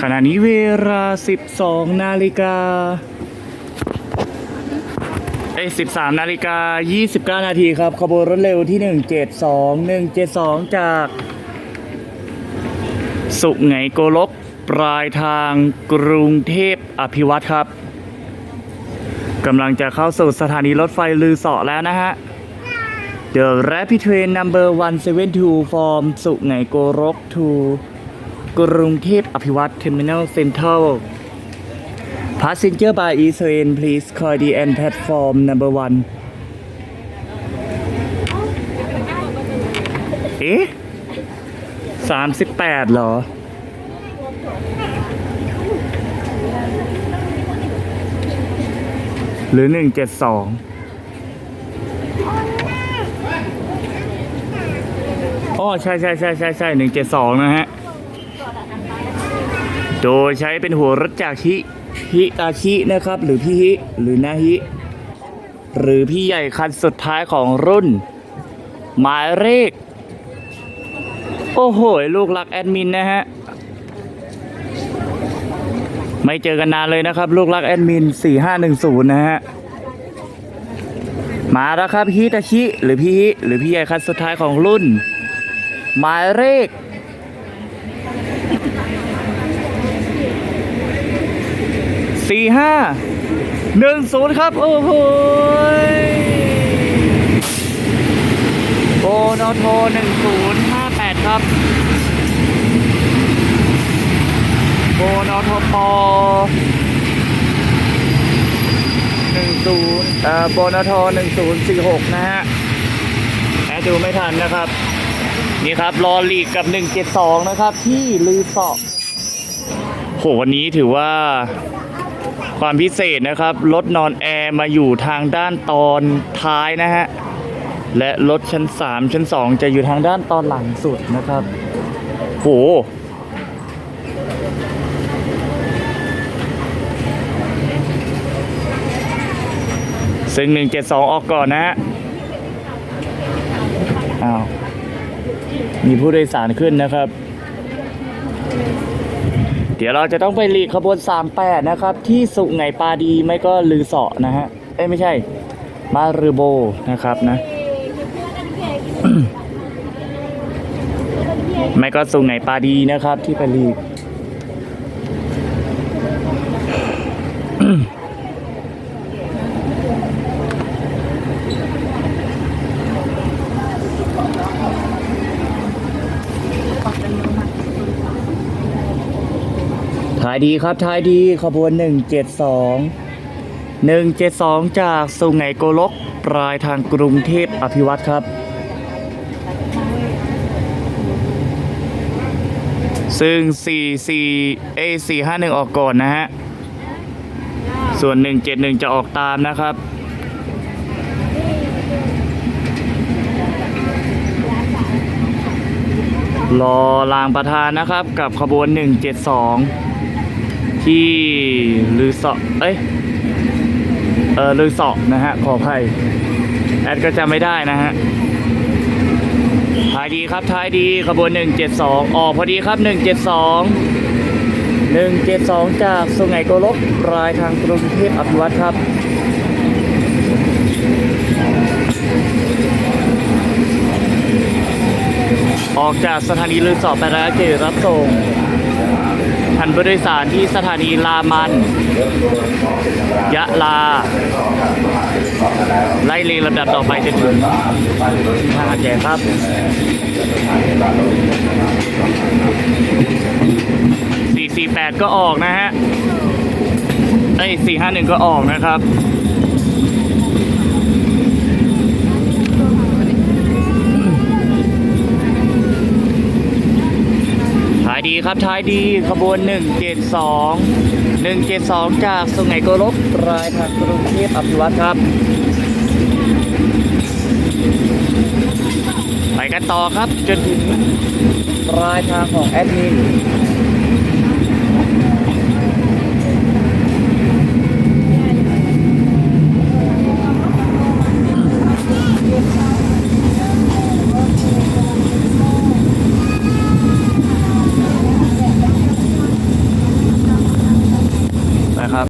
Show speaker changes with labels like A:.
A: ขณะนี้เวลา 12 นาฬิกาเอ้ย13 นาฬิกา 29 นาทีครับ ขบวนรถเร็วที่ 172 172 จาก สุไหงโกลก ปลายทางกรุงเทพอภิวัตครับกำลังจะเข้าสู่สถานีรถไฟลือเสอแล้วนะฮะ The Rapid Train Number 172 from สุไหงโกรก to กรุงเทพอภิวัตเทอร์มินัลเซ็นทรัล Passenger by Israel please call the end platform number one เอ๊ะสามสิบแปดเหรอ หรือหนึ่งเจ็ดสองอ๋อใช่ใช่ใช่ใช่ใช่หนึ่งเจ็ดสองนะฮะ โดยใช้เป็นหัวรถจากฮิฮิตาชินะครับ หรือพี่ฮิหรือนาฮิหรือพี่ใหญ่คันสุดท้ายของรุ่น หมายเลขโอ้โห ลูกรักแอดมินนะฮะ ไม่เจอกันนานเลยนะครับ ลูกรักแอดมิน 4510 นะฮะ มาแล้วครับฮิตาชิ หรือพี่ฮิหรือพี่ใหญ่คันสุดท้ายของรุ่น หมายเลข สี่ห้าหนึ่งศูนย์ครับ โอ้โหโบนอโทหนึ่งศูนย์ห้าแปดครับโบนอโทปอหนึ่งศูนย์เอ่อโบนอโทหนึ่งศูนย์สี่หกนะฮะแอดดูไม่ทันนะครับ นี่ครับรอลีกกับ172นะครับ ที่ลือเสาะโหวันนี้ถือว่า ความพิเศษนะครับรถนอนแอร์มาอยู่ทางด้านตอนท้ายนะฮะ และรถชั้น 3 ชั้น 2 จะอยู่ทางด้านตอนหลังสุดนะครับโหซึ่ง 172 ออกก่อนนะฮะอ้าวมีผู้โดยสารขึ้นนะครับ เดี๋ยวเราจะต้องไปหลีกขบวน 38 นะครับ ที่สุไหงปาดีไม่ก็ลือเสาะนะฮะเอ้ไม่ใช่ มารือโบนะครับนะ ไม่ก็สุไหงปาดีนะครับที่ไปหลีก ท้ายดีครับท้ายดีขบวน 172 172 จากสุไหงโกลกปลายทางกรุงเทพอภิวัตครับ ซึ่ง 44เอย451 ออกก่อนนะฮะ ส่วน 171 จะออกตามนะครับรอรางประธานนะครับกับขบวน 172 ที่ลือสาะเอ้ยเออลือสาะนะฮะขออภัยแอดก็จำไม่ได้นะฮะท้ายดีครับท้ายดีขบวน 172 ออกพอดีครับ 172 172 จากสุไหงโกลกปลายทางกรุงเทพอภิวัตครับออกจากสถานีลือสอบไปแล้วเกรับส่ง ทันผู้โดยสารที่สถานีลามัน ยะลา ไล่เรียงลำดับต่อไปจนถึงท่าแจครับสี่สี่แปดก็ออกนะฮะไอ้สี่ห้าหนึ่งก็ออกนะครับ ท้ายดี ครับท้ายดีขบวน 172 172 จากสุไหงโกลกปลายทางกรุงเทพอภิวัตครับ ไปกันต่อครับจนถึงปลายทางของแอดมิน